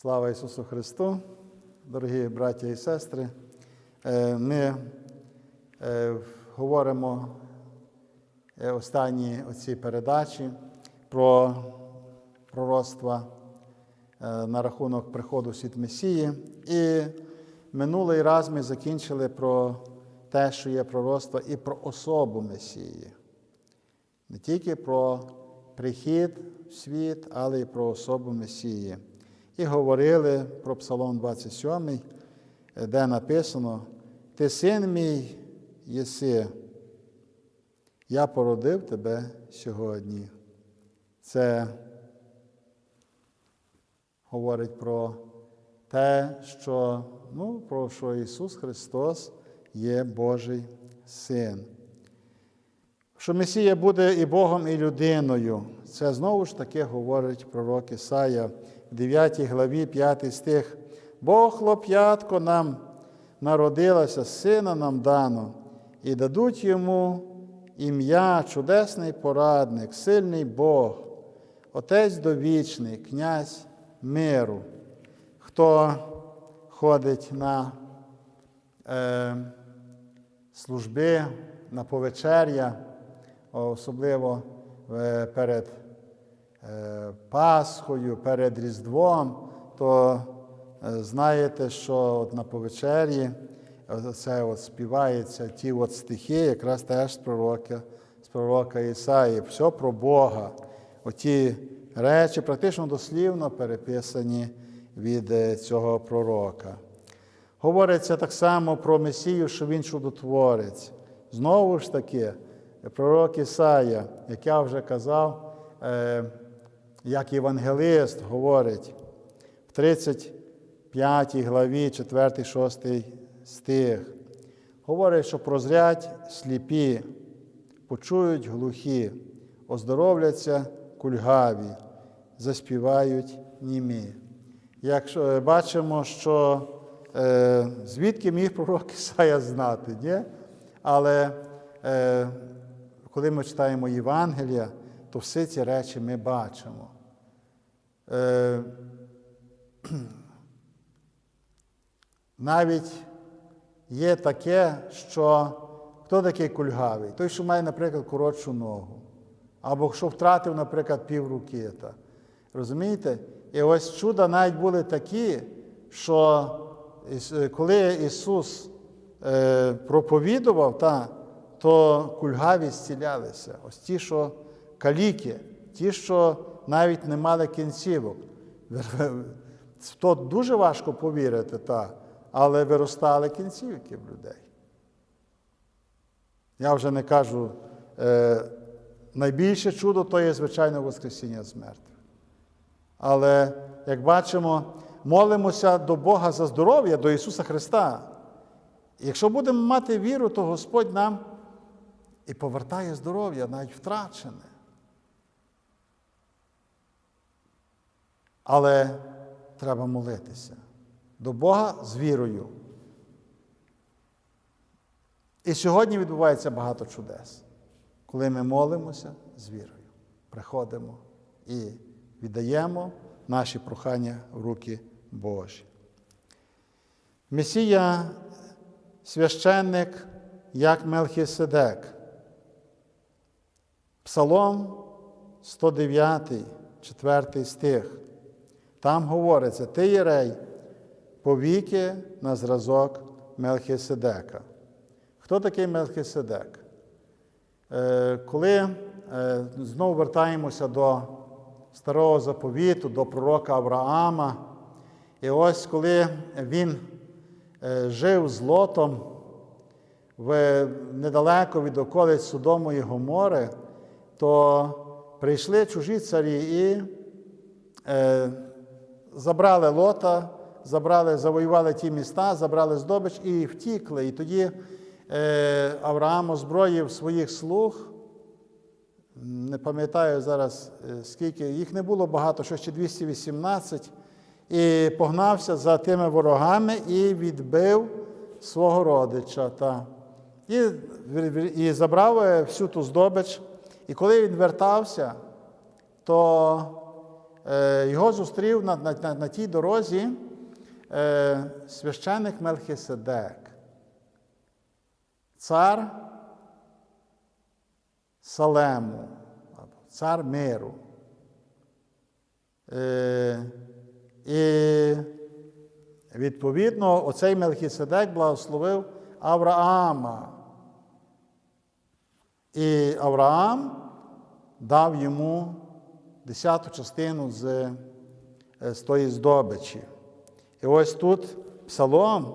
Слава Ісусу Христу, дорогі браття і сестри. Е, Ми е, говоримо е, останні оці передачі про пророцтва на рахунок приходу світ Месії. І минулий раз ми закінчили про те, що є пророцтво, і про особу Месії. Не тільки про прихід в світ, але й про особу Месії. І говорили про Псалом 27, де написано: Ти син мій єси, я породив тебе сьогодні. Це говорить про те, що, ну, про що Ісус Христос є Божий Син. Що Месія буде і Богом, і людиною. Це знову ж таки говорить пророк Ісая в 9 главі, 5 стих. Бог хлоп'ятко нам народилося, сина нам дано, і дадуть йому ім'я, чудесний порадник, сильний Бог, Отець довічний, князь миру. Хто ходить на е, служби, на повечеря, особливо е, перед е, Пасхою, перед Різдвом, то е, знаєте, що от на повечері це от співається ті от стихи, якраз теж з пророка, з пророка Ісаї. Все про Бога. Оті речі практично дослівно переписані від цього пророка. Говориться так само про Месію, що він чудотворець. Знову ж таки, пророк Ісая, як я вже казав, е, як євангелист говорить в 35 главі, 4, 6 стих, говорить, що прозрять сліпі, почують глухі, оздоровляться кульгаві, заспівають німі. Якщо бачимо, що е, звідки міг пророк Ісая знати, ні? але е, коли ми читаємо Євангелія, то всі ці речі ми бачимо. Е, навіть є таке, що хто такий кульгавий? Той, що має, наприклад, коротшу ногу, або що втратив, наприклад, пів руки. Розумієте? І ось чуда навіть були такі, що коли Ісус е, проповідував, та, то кульгаві зцілялися. Ось ті, що каліки, ті, що навіть не мали кінцівок. В то дуже важко повірити, та, але виростали кінцівки в людей. Я вже не кажу, е, найбільше чудо то є, звичайно, Воскресіння з мертвих. Але, як бачимо, молимося до Бога за здоров'я, до Ісуса Христа. Якщо будемо мати віру, то Господь нам і повертає здоров'я, навіть втрачене. Але треба молитися до Бога з вірою. І сьогодні відбувається багато чудес, коли ми молимося з вірою, приходимо і віддаємо наші прохання в руки Божі. Месія священник як Мелхіседек. Псалом 109, 4 стих. Там говориться, ти єрей, повіки на зразок Мелхіседека. Хто такий Мелхіседек? Е, коли е, знову вертаємося до старого заповіту, до пророка Авраама, і ось коли він е, жив з Лотом недалеко від околиць Содому і Гомори, то прийшли чужі царі і е, забрали лота, забрали, завоювали ті міста, забрали здобич і втікли. І тоді е, Авраам озброїв своїх слуг. Не пам'ятаю зараз, скільки, їх не було багато, що ще 218, і погнався за тими ворогами і відбив свого родича. Та. І, і забрав всю ту здобич. І коли він вертався, то е, його зустрів на, на, на, на тій дорозі е, священик Мелхиседек, цар Салему, цар миру. Е, і відповідно оцей Мелхиседек благословив Авраама. І Авраам дав йому десяту частину з, е, з тої здобичі. І ось тут Псалом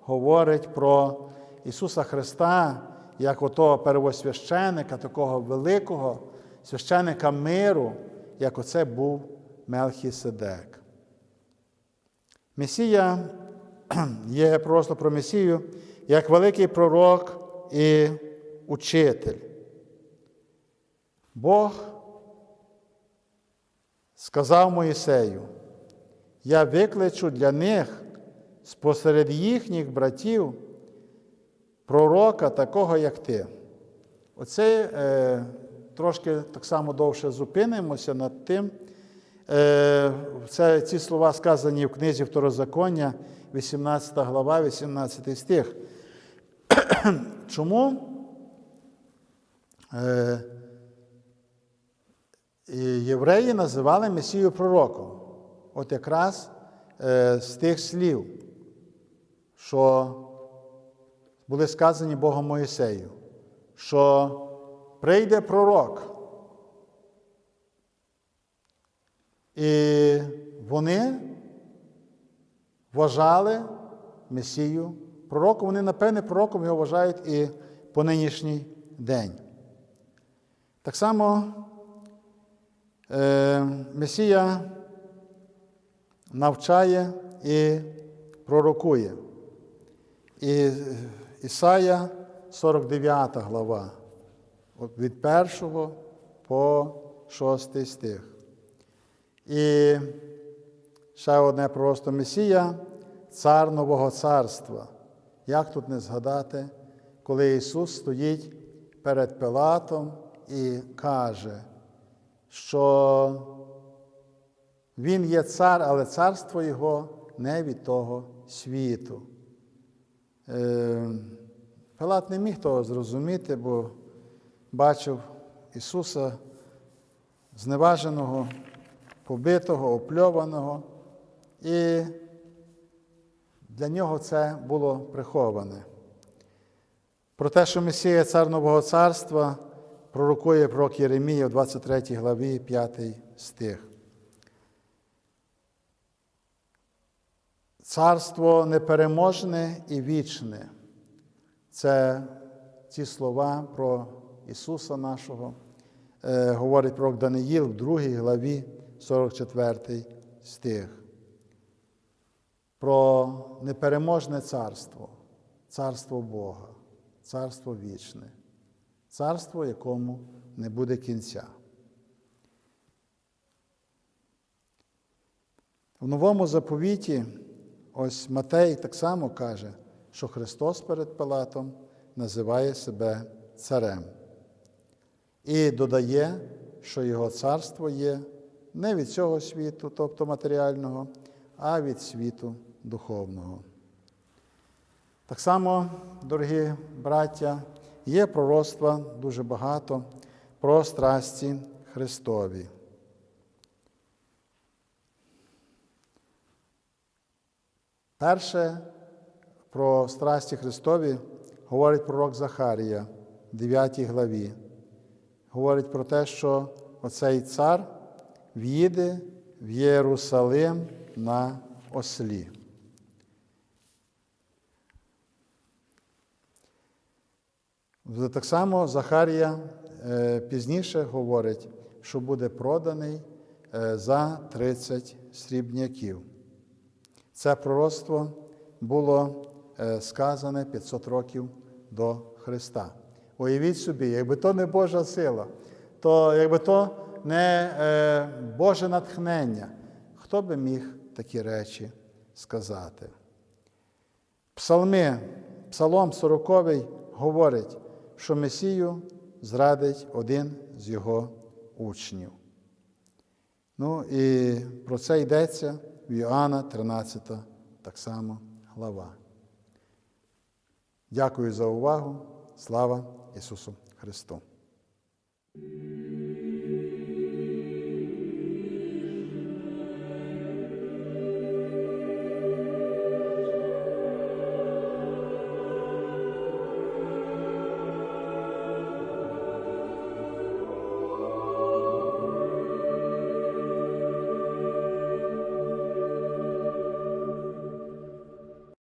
говорить про Ісуса Христа як отого первосвященика, такого великого священика миру, як оце був Мелхіседек. Месія є просто про Месію як великий пророк і учитель. Бог сказав Моїсею, я викличу для них спосеред їхніх братів пророка, такого, як ти. Оце е, трошки так само довше зупинимося над тим. Е, це, ці слова сказані в книзі Второзаконня, 18 глава, 18 стих. Чому? Е, євреї називали Месію пророком. От якраз е, з тих слів, що були сказані Богом Моїсею, що прийде пророк. І вони вважали Месію пророком. Вони, напевне, пророком його вважають і по нинішній день. Так само е, Месія навчає і пророкує. І Ісая 49 глава, від 1 по 6 стих. І ще одне просто Месія, цар Нового царства. Як тут не згадати, коли Ісус стоїть перед Пилатом і каже, що Він є цар, але царство Його не від того світу. Е, Пилат не міг того зрозуміти, бо бачив Ісуса зневаженого, побитого, опльованого, і для нього це було приховане. Про те, що Месія цар Нового царства пророкує пророк Єремія в 23 главі 5 стих. Царство непереможне і вічне. Це ці слова про Ісуса нашого, е, говорить пророк Даниїл в 2 главі 44 стих. Про непереможне царство, царство Бога, царство вічне, царство, якому не буде кінця. В новому заповіті ось Матей так само каже, що Христос перед Пилатом називає себе царем і додає, що Його царство є не від цього світу, тобто матеріального, а від світу духовного. Так само, дорогі браття, є пророцтва дуже багато про страсті Христові. Перше про страсті Христові говорить пророк Захарія в 9 главі. Говорить про те, що оцей цар в'їде в Єрусалим на ослі. Так само Захарія е, пізніше говорить, що буде проданий е, за 30 срібняків. Це пророцтво було е, сказане 500 років до Христа. Уявіть собі, якби то не Божа сила, то якби то не Боже натхнення, хто би міг такі речі сказати? Псалми, Псалом 40 говорить, що Месію зрадить один з його учнів. Ну і про це йдеться в Йоанна 13, так само глава. Дякую за увагу. Слава Ісусу Христу!